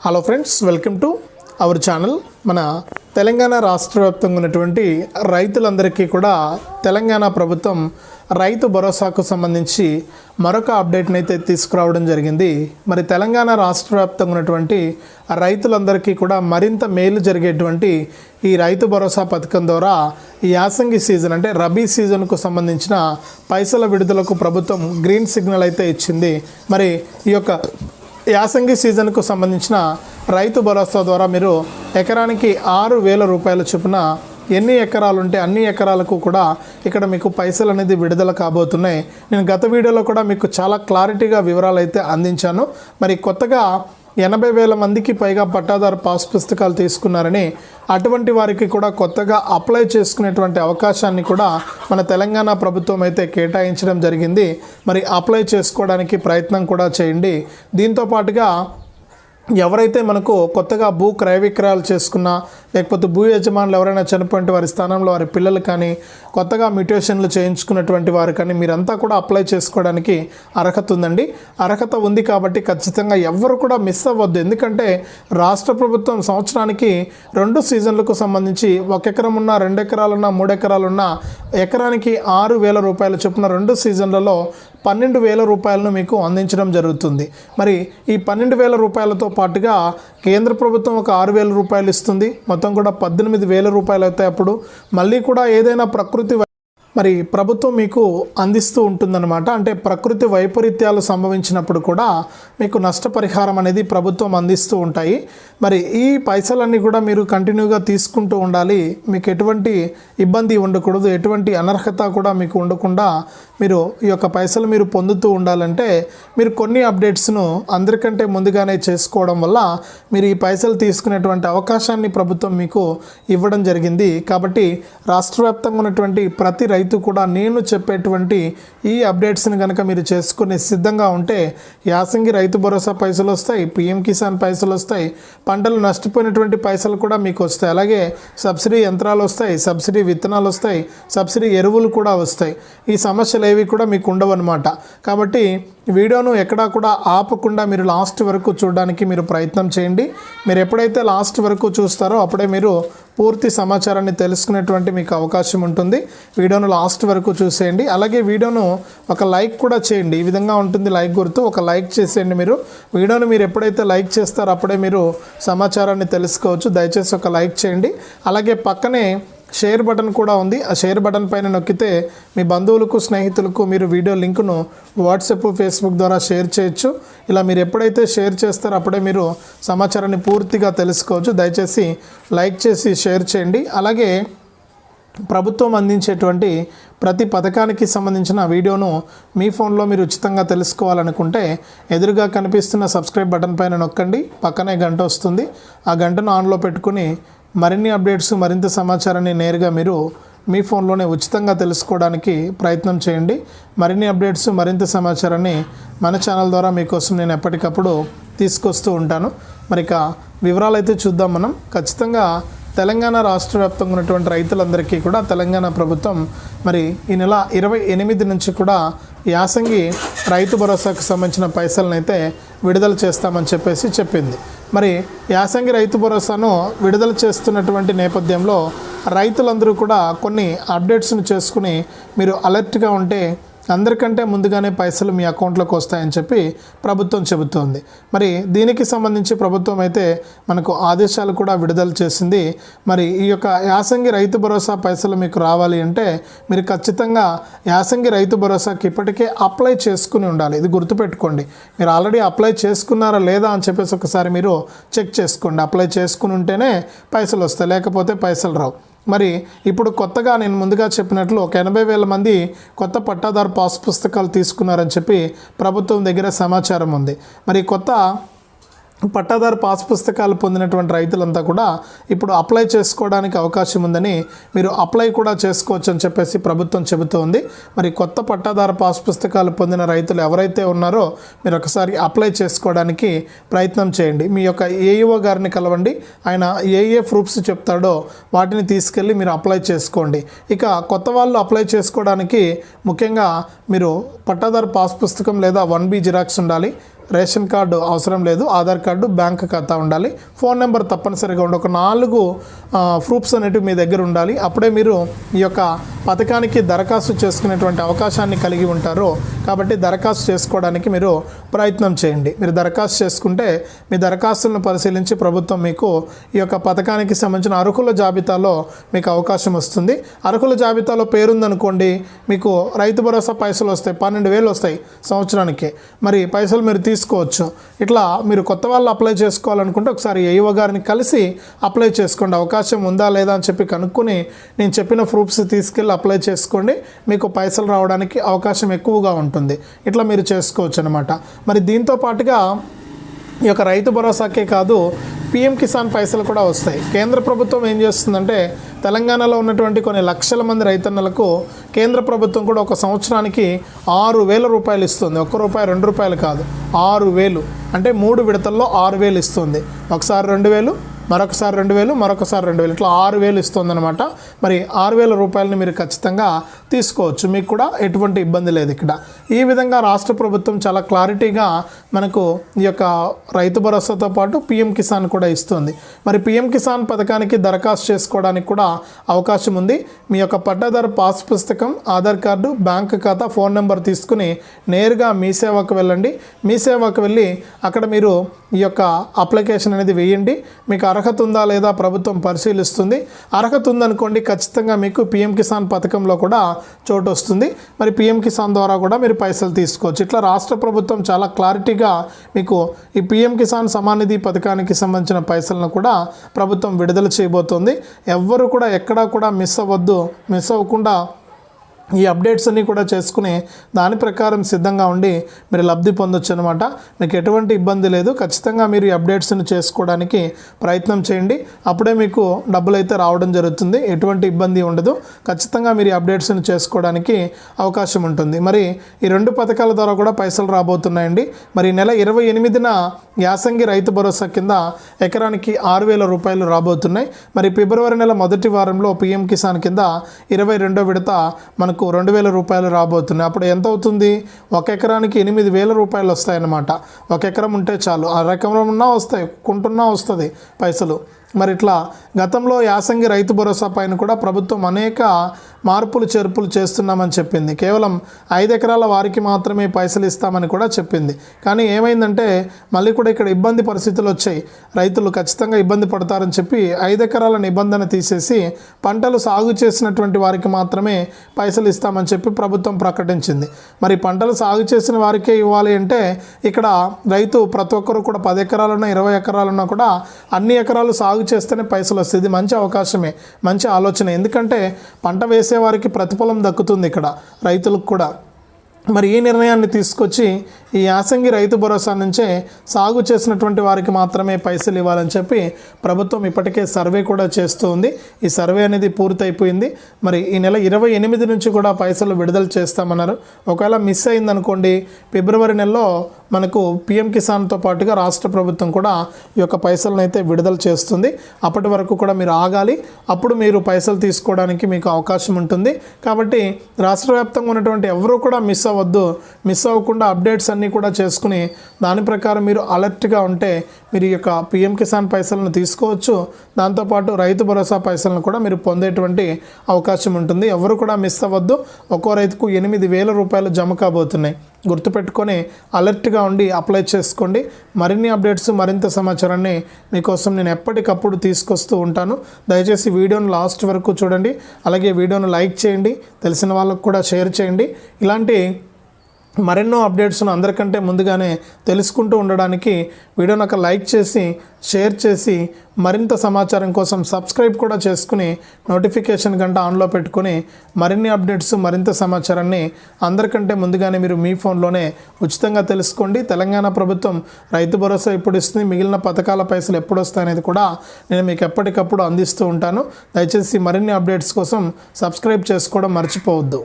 Hello friends welcome to our channel మన తెలంగాణ రాష్ట్ర వ్యాప్తంగా ఉన్నటువంటి రైతులందరికీ కూడా తెలంగాణ ప్రభుత్వం రైతు భరోసాకు సంబంధించి మరొక అప్డేట్ని అయితే తీసుకురావడం జరిగింది. మరి తెలంగాణ రాష్ట్ర వ్యాప్తంగా ఉన్నటువంటి రైతులందరికీ కూడా మరింత మేలు జరిగేటువంటి ఈ రైతు భరోసా పథకం ద్వారా యాసంగి సీజన్ అంటే రబీ సీజన్కు సంబంధించిన పైసల విడుదలకు ప్రభుత్వం గ్రీన్ సిగ్నల్ అయితే ఇచ్చింది. మరి ఈ యొక్క యాసంగి సీజన్కు సంబంధించిన రైతు భరోసా ద్వారా మీరు ఎకరానికి ఆరు వేల రూపాయల చొప్పున ఎన్ని ఎకరాలు ఉంటే అన్ని ఎకరాలకు కూడా ఇక్కడ మీకు పైసలు అనేది విడుదల కాబోతున్నాయి. నేను గత వీడియోలో కూడా మీకు చాలా క్లారిటీగా వివరాలు అయితే అందించాను. మరి కొత్తగా ఎనభై వేల మందికి పైగా పట్టాదారు పాస్ పుస్తకాలు తీసుకున్నారని అటువంటి వారికి కూడా కొత్తగా అప్లై చేసుకునేటువంటి అవకాశాన్ని కూడా మన తెలంగాణ ప్రభుత్వం అయితే కేటాయించడం జరిగింది. మరి అప్లై చేసుకోవడానికి ప్రయత్నం కూడా చేయండి. దీంతో పాటుగా ఎవరైతే మనకు కొత్తగా భూ క్రయ విక్రయాలు చేసుకున్నా లేకపోతే భూ యజమానులు ఎవరైనా చనిపోయిన వారి స్థానంలో వారి పిల్లలు కానీ కొత్తగా మ్యూటేషన్లు చేయించుకున్నటువంటి వారు కానీ మీరంతా కూడా అప్లై చేసుకోవడానికి అర్హత ఉందండి. అర్హత ఉంది కాబట్టి ఖచ్చితంగా ఎవరు కూడా మిస్ అవ్వద్దు. ఎందుకంటే రాష్ట్ర ప్రభుత్వం సంవత్సరానికి రెండు సీజన్లకు సంబంధించి ఒక ఎకరం ఉన్న రెండు ఎకరాలున్న మూడు ఎకరాలున్న ఎకరానికి ఆరు వేల రూపాయల చొప్పున రెండు సీజన్లలో పన్నెండు వేల రూపాయలను మీకు అందించడం జరుగుతుంది. మరి ఈ పన్నెండు వేల రూపాయలతో పాటుగా కేంద్ర ప్రభుత్వం ఒక ఆరు వేల రూపాయలు ఇస్తుంది. మొత్తం కూడా పద్దెనిమిది వేల రూపాయలు అవుతాయి అప్పుడు మళ్ళీ కూడా ఏదైనా ప్రకృతి మరి ప్రభుత్వం మీకు అందిస్తూ ఉంటుందన్నమాట. అంటే ప్రకృతి వైపరీత్యాలు సంభవించినప్పుడు కూడా మీకు నష్టపరిహారం అనేది ప్రభుత్వం అందిస్తూ ఉంటాయి. మరి ఈ పైసలన్నీ కూడా మీరు కంటిన్యూగా తీసుకుంటూ ఉండాలి. మీకు ఎటువంటి ఇబ్బంది ఉండకూడదు. ఎటువంటి అనర్హత కూడా మీకు ఉండకుండా మీరు ఈ యొక్క పైసలు మీరు పొందుతూ ఉండాలంటే మీరు కొన్ని అప్డేట్స్ను అందరికంటే ముందుగానే చేసుకోవడం వల్ల మీరు ఈ పైసలు తీసుకునేటువంటి అవకాశాన్ని ప్రభుత్వం మీకు ఇవ్వడం జరిగింది. కాబట్టి రాష్ట్ర వ్యాప్తంగా ఉన్నటువంటి ప్రతి రైతు కూడా నేను చెప్పేటువంటి ఈ అప్డేట్స్ని కనుక మీరు చేసుకుని సిద్ధంగా ఉంటే యాసంగి రైతు భరోసా పైసలు వస్తాయి పిఎం కిసాన్ పైసలు వస్తాయి పంటలు నష్టపోయినటువంటి పైసలు కూడా మీకు వస్తాయి. అలాగే సబ్సిడీ యంత్రాలు వస్తాయి సబ్సిడీ విత్తనాలు వస్తాయి సబ్సిడీ ఎరువులు కూడా వస్తాయి. ఈ సమస్యలు ఏవి కూడా మీకు ఉండవన్నమాట. కాబట్టి వీడియోను ఎక్కడా కూడా ఆపకుండా మీరు లాస్ట్ వరకు చూడడానికి మీరు ప్రయత్నం చేయండి. మీరు ఎప్పుడైతే లాస్ట్ వరకు చూస్తారో అప్పుడే మీరు పూర్తి సమాచారాన్ని తెలుసుకునేటువంటి మీకు అవకాశం ఉంటుంది. వీడియోను లాస్ట్ వరకు చూసేయండి. అలాగే వీడియోను ఒక లైక్ కూడా చేయండి. ఈ విధంగా ఉంటుంది లైక్ గుర్తు ఒక లైక్ చేసేయండి మీరు. వీడియోను మీరు ఎప్పుడైతే లైక్ చేస్తారో అప్పుడే మీరు సమాచారాన్ని తెలుసుకోవచ్చు. దయచేసి ఒక లైక్ చేయండి. అలాగే పక్కనే షేర్ బటన్ కూడా ఉంది. ఆ షేర్ బటన్ పైన నొక్కితే మీ బంధువులకు స్నేహితులకు మీరు వీడియో లింకును వాట్సాప్ ఫేస్బుక్ ద్వారా షేర్ చేయొచ్చు. ఇలా మీరు ఎప్పుడైతే షేర్ చేస్తారో అప్పుడే మీరు సమాచారాన్ని పూర్తిగా తెలుసుకోవచ్చు. దయచేసి లైక్ చేసి షేర్ చేయండి. అలాగే ప్రభుత్వం అందించేటువంటి ప్రతి పథకానికి సంబంధించిన వీడియోను మీ ఫోన్లో మీరు ఉచితంగా తెలుసుకోవాలనుకుంటే ఎదురుగా కనిపిస్తున్న సబ్స్క్రైబ్ బటన్ పైన నొక్కండి. పక్కనే గంట వస్తుంది. ఆ గంటను ఆన్లో పెట్టుకుని మరిన్ని అప్డేట్స్ మరింత సమాచారాన్ని నేరుగా మీరు మీ ఫోన్లోనే ఉచితంగా తెలుసుకోవడానికి ప్రయత్నం చేయండి. మరిన్ని అప్డేట్స్ మరింత సమాచారాన్ని మన ఛానల్ ద్వారా మీకోసం నేను ఎప్పటికప్పుడు తీసుకొస్తూ ఉంటాను. మరి ఇక వివరాలు అయితే చూద్దాం మనం. ఖచ్చితంగా తెలంగాణ రాష్ట్ర వ్యాప్తంగా ఉన్నటువంటి రైతులందరికీ కూడా తెలంగాణ ప్రభుత్వం మరి ఈ నెల ఇరవై ఎనిమిది నుంచి కూడా యాసంగి రైతు భరోసాకు సంబంధించిన పైసలను అయితే విడుదల చేస్తామని చెప్పేసి చెప్పింది. మరి యాసంగి రైతు భరోసాను విడుదల చేస్తున్నటువంటి నేపథ్యంలో రైతులందరూ కూడా కొన్ని అప్డేట్స్ను చేసుకుని మీరు అలర్ట్గా ఉంటే అందరికంటే ముందుగానే పైసలు మీ అకౌంట్లోకి వస్తాయని చెప్పి ప్రభుత్వం చెబుతోంది. మరి దీనికి సంబంధించి ప్రభుత్వం అయితే మనకు ఆదేశాలు కూడా విడుదల చేసింది. మరి ఈ యొక్క యాసంగి రైతు భరోసా పైసలు మీకు రావాలి అంటే మీరు ఖచ్చితంగా యాసంగి రైతు భరోసాకి ఇప్పటికే అప్లై చేసుకుని ఉండాలి. ఇది గుర్తుపెట్టుకోండి. మీరు ఆల్రెడీ అప్లై చేసుకున్నారా లేదా అని చెప్పేసి ఒకసారి మీరు చెక్ చేసుకోండి. అప్లై చేసుకుని ఉంటేనే పైసలు వస్తాయి. లేకపోతే పైసలు రావు. మరి ఇప్పుడు కొత్తగా నేను ముందుగా చెప్పినట్లు ఒక ఎనభై వేల మంది కొత్త పట్టాదారు పాస్ పుస్తకాలు తీసుకున్నారని చెప్పి ప్రభుత్వం దగ్గర సమాచారం ఉంది. మరి కొత్త పట్టాదారు పాస్ పుస్తకాలు పొందినటువంటి రైతులంతా కూడా ఇప్పుడు అప్లై చేసుకోవడానికి అవకాశం ఉందని మీరు అప్లై కూడా చేసుకోవచ్చు అని చెప్పేసి ప్రభుత్వం చెబుతోంది. మరి కొత్త పట్టాదారు పాస్ పుస్తకాలు పొందిన రైతులు ఎవరైతే ఉన్నారో మీరు ఒకసారి అప్లై చేసుకోవడానికి ప్రయత్నం చేయండి. మీ యొక్క ఏఈఓ గారిని కలవండి. ఆయన ఏ ఏ ప్రూఫ్స్ చెప్తాడో వాటిని తీసుకెళ్ళి మీరు అప్లై చేసుకోండి. ఇక కొత్త వాళ్ళు అప్లై చేసుకోవడానికి ముఖ్యంగా మీరు పట్టాదారు పాస్ పుస్తకం లేదా వన్ బి జిరాక్స్ ఉండాలి. రేషన్ కార్డు అవసరం లేదు ఆధార్ కార్డు బ్యాంక్ ఖాతా ఉండాలి. ఫోన్ నెంబర్ తప్పనిసరిగా ఉండి. ఒక నాలుగు ప్రూఫ్స్ అనేటివి మీ దగ్గర ఉండాలి. అప్పుడే మీరు ఈ యొక్క పథకానికి దరఖాస్తు చేసుకునేటువంటి అవకాశాన్ని కలిగి ఉంటారు. కాబట్టి దరఖాస్తు చేసుకోవడానికి మీరు ప్రయత్నం చేయండి. మీరు దరఖాస్తు చేసుకుంటే మీ దరఖాస్తులను పరిశీలించి ప్రభుత్వం మీకు ఈ యొక్క పథకానికి సంబంధించిన అర్హుల జాబితాలో మీకు అవకాశం వస్తుంది. అర్హుల జాబితాలో పేరుందనుకోండి మీకు రైతు భరోసా పైసలు వస్తాయి పన్నెండు వేలు వస్తాయి సంవత్సరానికి. మరి పైసలు మీరు తీసుకోవచ్చు. ఇట్లా మీరు కొత్త వాళ్ళు అప్లై చేసుకోవాలనుకుంటే ఒకసారి ఏఈఓ గారిని కలిసి అప్లై చేసుకోండి. అవకాశం ఉందా లేదా అని చెప్పి కనుక్కొని నేను చెప్పిన ప్రూఫ్స్ తీసుకెళ్ళి అప్లై చేసుకోండి. మీకు పైసలు రావడానికి అవకాశం ఎక్కువగా ఉంటుంది. ఉంటుంది. ఇట్లా మీరు చేసుకోవచ్చు అనమాట మరి దీంతో పాటుగా ఈ యొక్క రైతు భరోసాకే కాదు పిఎం కిసాన్ పైసలు కూడా వస్తాయి. కేంద్ర ప్రభుత్వం ఏం చేస్తుందంటే తెలంగాణలో ఉన్నటువంటి కొన్ని లక్షల మంది రైతన్నలకు కేంద్ర ప్రభుత్వం కూడా ఒక సంవత్సరానికి ఆరు వేల రూపాయలు ఇస్తుంది. ఒక్క రూపాయి రెండు రూపాయలు కాదు ఆరు వేలు. అంటే మూడు విడతల్లో ఆరు వేలు ఇస్తుంది. ఒకసారి రెండు వేలు మరొకసారి రెండు వేలు మరొకసారి రెండు వేలు. ఇట్లా ఆరు వేలు ఇస్తుందన్నమాట. మరి ఆరు వేల రూపాయలని మీరు ఖచ్చితంగా తీసుకోవచ్చు. మీకు కూడా ఎటువంటి ఇబ్బంది లేదు ఇక్కడ. ఈ విధంగా రాష్ట్ర ప్రభుత్వం చాలా క్లారిటీగా మనకు ఈ యొక్క రైతు భరోసాతో పాటు పిఎం కిసాన్ కూడా ఇస్తుంది. మరి పిఎం కిసాన్ పథకానికి దరఖాస్తు చేసుకోవడానికి కూడా అవకాశం ఉంది. మీ యొక్క పట్టాదారు పాస్ పుస్తకం ఆధార్ కార్డు బ్యాంక్ ఖాతా ఫోన్ నెంబర్ తీసుకుని నేరుగా మీ సేవకు వెళ్ళండి. మీ సేవకు వెళ్ళి అక్కడ మీరు ఈ యొక్క అప్లికేషన్ అనేది వేయండి. మీకు అర్హత అర్హత ఉందా లేదా ప్రభుత్వం పరిశీలిస్తుంది. అర్హత ఉందనుకోండి ఖచ్చితంగా మీకు పిఎం కిసాన్ పథకంలో కూడా చోటు వస్తుంది మరి పిఎం కిసాన్ ద్వారా కూడా మీరు పైసలు తీసుకోవచ్చు. ఇట్లా రాష్ట్ర ప్రభుత్వం చాలా క్లారిటీగా మీకు ఈ పిఎం కిసాన్ సమానిధి పథకానికి సంబంధించిన పైసలను కూడా ప్రభుత్వం విడుదల చేయబోతోంది. ఎవ్వరు కూడా ఎక్కడా కూడా మిస్ అవ్వద్దు మిస్ అవ్వకుండా ఈ అప్డేట్స్ అన్నీ కూడా చేసుకుని దాని ప్రకారం సిద్ధంగా ఉండి మీరు లబ్ధి పొందొచ్చు అనమాట మీకు ఎటువంటి ఇబ్బంది లేదు. ఖచ్చితంగా మీరు ఈ అప్డేట్స్ని చేసుకోవడానికి ప్రయత్నం చేయండి. అప్పుడే మీకు డబ్బులు అయితే రావడం జరుగుతుంది. ఎటువంటి ఇబ్బంది ఉండదు. ఖచ్చితంగా మీరు ఈ అప్డేట్స్ని చేసుకోవడానికి అవకాశం ఉంటుంది. మరి ఈ రెండు పథకాల ద్వారా కూడా పైసలు రాబోతున్నాయండి. మరి నెల ఇరవై ఎనిమిదిన యాసంగి రైతు భరోసా కింద ఎకరానికి ఆరు వేల రూపాయలు రాబోతున్నాయి. మరి ఫిబ్రవరి నెల మొదటి వారంలో పిఎం కిసాన్ కింద ఇరవై రెండో విడత మనకు రెండు వేల రూపాయలు రాబోతున్నాయి. అప్పుడు ఎంత అవుతుంది? ఒక ఎకరానికి ఎనిమిది వేల రూపాయలు వస్తాయన్నమాట. ఒక ఎకరం ఉంటే చాలు. ఆ రకంలో ఉన్నా వస్తాయి. కుంటున్నా వస్తుంది పైసలు. మరి ఇట్లా గతంలో యాసంగి రైతు భరోసా పైన కూడా ప్రభుత్వం అనేక మార్పులు చేర్పులు చేస్తున్నామని చెప్పింది. కేవలం ఐదు ఎకరాల వారికి మాత్రమే పైసలు ఇస్తామని కూడా చెప్పింది. కానీ ఏమైందంటే మళ్ళీ కూడా ఇక్కడ ఇబ్బంది పరిస్థితులు వచ్చాయి. రైతులు ఖచ్చితంగా ఇబ్బంది పడతారని చెప్పి ఐదు ఎకరాల నిబంధన తీసేసి పంటలు సాగు చేసినటువంటి వారికి మాత్రమే పైసలు ఇస్తామని చెప్పి ప్రభుత్వం ప్రకటించింది. మరి పంటలు సాగు చేసిన వారికే ఇవ్వాలి అంటే ఇక్కడ రైతు ప్రతి ఒక్కరు కూడా పది ఎకరాలున్నా ఇరవై ఎకరాలున్నా కూడా అన్ని ఎకరాలు సాగు సాగు చేస్తేనే పైసలు వస్తుంది ఇది మంచి అవకాశమే మంచి ఆలోచన. ఎందుకంటే పంట వేసేవారికి ప్రతిఫలం దక్కుతుంది ఇక్కడ రైతులకు కూడా. మరి ఈ నిర్ణయాన్ని తీసుకొచ్చి ఈ యాసంగి రైతు భరోసా నుంచే సాగు చేసినటువంటి వారికి మాత్రమే పైసలు ఇవ్వాలని చెప్పి ప్రభుత్వం ఇప్పటికే సర్వే కూడా చేస్తూ ఉంది ఈ సర్వే అనేది పూర్తయిపోయింది. మరి ఈ నెల ఇరవై ఎనిమిది నుంచి కూడా పైసలు విడుదల చేస్తామన్నారు. ఒకవేళ మిస్ అయిందనుకోండి ఫిబ్రవరి నెలలో మనకు పిఎం కిసాన్తో పాటుగా రాష్ట్ర ప్రభుత్వం కూడా ఈ యొక్క పైసలను అయితే విడుదల చేస్తుంది. అప్పటి వరకు కూడా మీరు ఆగాలి. అప్పుడు మీరు పైసలు తీసుకోవడానికి మీకు అవకాశం ఉంటుంది. కాబట్టి రాష్ట్ర వ్యాప్తంగా ఉన్నటువంటి ఎవరు కూడా మిస్ అవ్వద్దు. మిస్ అవ్వకుండా అప్డేట్స్ అన్నీ కూడా చేసుకుని దాని ప్రకారం మీరు అలర్ట్గా ఉంటే మీరు ఈ యొక్క పిఎం కిసాన్ పైసలను తీసుకోవచ్చు. దాంతోపాటు రైతు భరోసా పైసలను కూడా మీరు పొందేటువంటి అవకాశం ఉంటుంది. ఎవరు కూడా మిస్ అవ్వద్దు. ఒక్కో రైతుకు ఎనిమిది వేల రూపాయలు జమ కాబోతున్నాయి. గుర్తుపెట్టుకొని అలర్ట్గా ఉండి అప్లై చేసుకోండి. మరిన్ని అప్డేట్స్ మరింత సమాచారాన్ని మీకోసం నేను ఎప్పటికప్పుడు తీసుకొస్తూ ఉంటాను. దయచేసి వీడియోను లాస్ట్ వరకు చూడండి. అలాగే వీడియోను లైక్ చేయండి. తెలిసిన వాళ్ళకు కూడా షేర్ చేయండి. ఇలాంటి మరెన్నో అప్డేట్స్ను అందరికంటే ముందుగానే తెలుసుకుంటూ ఉండడానికి వీడియోని ఒక లైక్ చేసి షేర్ చేసి మరింత సమాచారం కోసం సబ్స్క్రైబ్ కూడా చేసుకుని నోటిఫికేషన్ గంట ఆన్లో పెట్టుకుని మరిన్ని అప్డేట్స్ మరింత సమాచారాన్ని అందరికంటే ముందుగానే మీరు మీ ఫోన్లోనే ఉచితంగా తెలుసుకోండి. తెలంగాణ ప్రభుత్వం రైతు భరోసా ఎప్పుడు ఇస్తుంది మిగిలిన పథకాల పైసలు ఎప్పుడు వస్తాయనేది కూడా నేను మీకు ఎప్పటికప్పుడు అందిస్తూ ఉంటాను. దయచేసి మరిన్ని అప్డేట్స్ కోసం సబ్స్క్రైబ్ చేసుకోవడం మర్చిపోవద్దు.